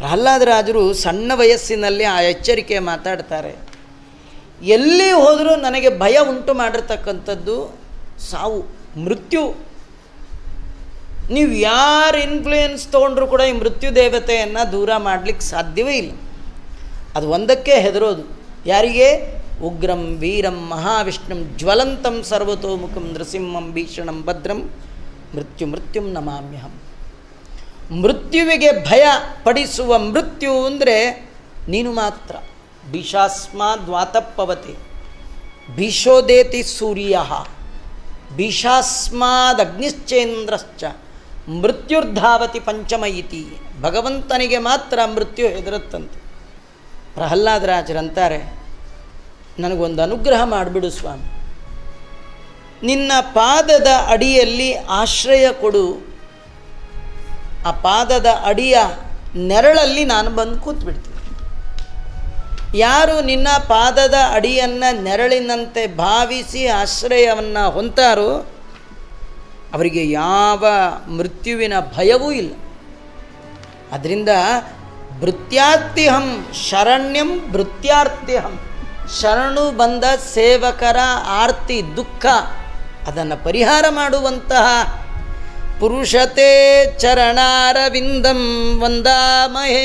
ಪ್ರಹ್ಲಾದರಾಜರು ಸಣ್ಣ ವಯಸ್ಸಿನಲ್ಲಿ ಆ ಎಚ್ಚರಿಕೆ ಮಾತಾಡ್ತಾರೆ. ಎಲ್ಲಿ ಹೋದರೂ ನನಗೆ ಭಯ ಉಂಟು ಮಾಡಿರ್ತಕ್ಕಂಥದ್ದು ಸಾವು, ಮೃತ್ಯು. ನೀವು ಯಾರು ಇನ್ಫ್ಲೂಯೆನ್ಸ್ ತೊಗೊಂಡ್ರೂ ಕೂಡ ಈ ಮೃತ್ಯು ದೇವತೆಯನ್ನು ದೂರ ಮಾಡಲಿಕ್ಕೆ ಸಾಧ್ಯವೇ ಇಲ್ಲ. ಅದು ಒಂದಕ್ಕೆ ಹೆದರೋದು. ಯಾರಿಗೆ? ಉಗ್ರಂ, ವೀರಂ, ಮಹಾವಿಷ್ಣುಂ, ಜ್ವಲಂತಂ ಸರ್ವತೋಮುಖಂ ನೃಸಿಂಹಂ, ಭೀಷಣಂ, ಭದ್ರಂ. ಮೃತ್ಯು ಮೃತ್ಯುಂ ನಮಾಮ್ಯಹಂ. ಮೃತ್ಯುವಿಗೆ ಭಯ ಪಡಿಸುವ ಮೃತ್ಯು ಅಂದರೆ ನೀನು ಮಾತ್ರ. ಭೀಷಾಸ್ಮಾದ್ ದ್ವಾತಪ್ಪವತಿ. ಭೀಷೋದೇತಿ ಸೂರ್ಯ. ಭೀಷಾಸ್ಮಾದ್ ಅಗ್ನಿಶ್ಚೇಂದ್ರಶ್ಚ. ಮೃತ್ಯುರ್ಧಾವತಿ ಪಂಚಮ ಇತಿ ಭಗವಂತನಿಗೆ ಮಾತ್ರ ಮೃತ್ಯು ಹೆದರುತ್ತಂತೆ. ಪ್ರಹ್ಲಾದರಾಜರಂತಾರೆ ನನಗೊಂದು ಅನುಗ್ರಹ ಮಾಡಿಬಿಡು ಸ್ವಾಮಿ. ನಿನ್ನ ಪಾದದ ಅಡಿಯಲ್ಲಿ ಆಶ್ರಯ ಕೊಡು. ಆ ಪಾದದ ಅಡಿಯ ನೆರಳಲ್ಲಿ ನಾನು ಬಂದು ಕೂತ್ಬಿಡ್ತೀನಿ. ಯಾರು ನಿನ್ನ ಪಾದದ ಅಡಿಯನ್ನು ನೆರಳಿನಂತೆ ಭಾವಿಸಿ ಆಶ್ರಯವನ್ನು ಹೊಂತಾರೋ ಅವರಿಗೆ ಯಾವ ಮೃತ್ಯುವಿನ ಭಯವೂ ಇಲ್ಲ. ಅದರಿಂದ ಭೃತ್ಯಾರ್ಥಿಹಂ ಶರಣ್ಯಂ ಭೃತ್ಯಾರ್ಥಿಹಂ ಶರಣು ಬಂದ ಸೇವಕರ ಆರ್ತಿ ದುಃಖ, ಅದನ್ನು ಪರಿಹಾರ ಮಾಡುವಂತಹ पुरुषते चरणारविन्दं वन्दामहे